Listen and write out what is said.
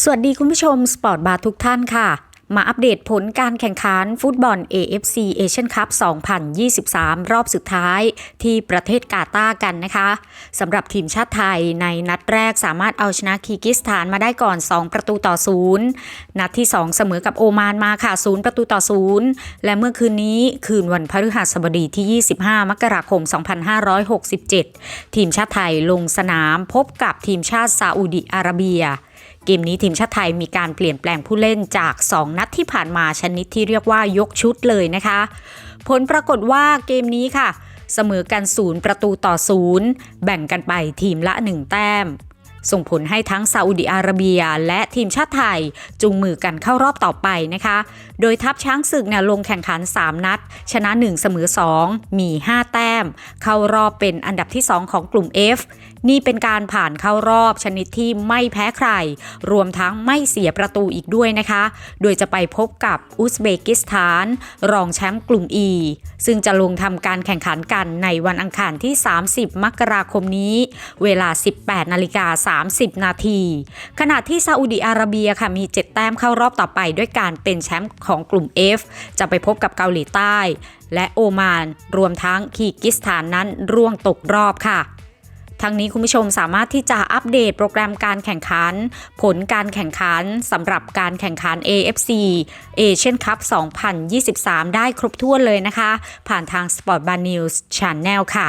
สวัสดีคุณผู้ชมสปอร์ตบาร์ทุกท่านค่ะ มาอัปเดตผลการแข่งขันฟุตบอล AFC Asian Cup 2023 รอบสุดท้ายที่ประเทศกาตาร์กันนะคะสำหรับทีมชาติไทยในนัดแรกสามารถเอาชนะคีกิสถานมาได้ก่อน 2 ประตูต่อ 0 นัดที่ 2 เสมอกับโอมานมาค่ะ 0 ประตูต่อ 0 และเมื่อคืนนี้คืนวันพฤหัสบดีที่ 25 มกราคม 2567 ทีมชาติไทยลงสนามพบกับทีมชาติซาอุดิอาระเบีย เกมนี้ทีมชาติไทยมีการเปลี่ยนแปลงผู้เล่นจาก 2 นัดที่ผ่านมาชนิดที่เรียกว่ายกชุดเลยนะคะ ผลปรากฏว่าเกมนี้ค่ะ เสมอกันศูนย์ประตูต่อศูนย์แบ่งกันไปทีมละ 1 แต้ม ส่งผลให้ทั้งซาอุดิอาระเบียและทีมชาติไทยจูงมือกันเข้ารอบต่อไปนะคะ โดยทัพช้างศึกเนี่ยลงแข่งขัน 3 นัด ชนะ 1 เสมอ 2 มี 5 แต้ม เข้ารอบเป็นอันดับที่ 2 ของกลุ่ม F นี่เป็นการผ่านเข้ารอบชนิดที่ไม่แพ้ใคร รวมทั้งไม่เสียประตูอีกด้วยนะคะ โดยจะไปพบกับอุซเบกิสถาน รองแชมป์กลุ่ม E ซึ่งจะลงทำการแข่งขันกันในวันอังคารที่ 30 มกราคมนี้ เวลา 18นาฬิกา30 นาที ขณะที่ซาอุดิอาระเบียค่ะมี 7 แต้มเข้ารอบต่อไปด้วยการเป็นแชมป์ของกลุ่ม F จะไปพบกับเกาหลีใต้ และโอมาน รวมทั้งคีกิสถานนั้นร่วงตกรอบค่ะทั้งนี้คุณผู้ชมสามารถที่จะอัปเดตโปรแกรมการแข่งขัน ผลการแข่งขันสำหรับการแข่งขัน AFC Asian Cup 2023 ได้ครบถ้วนเลยนะคะ ผ่านทาง Sport Bar News Channel ค่ะ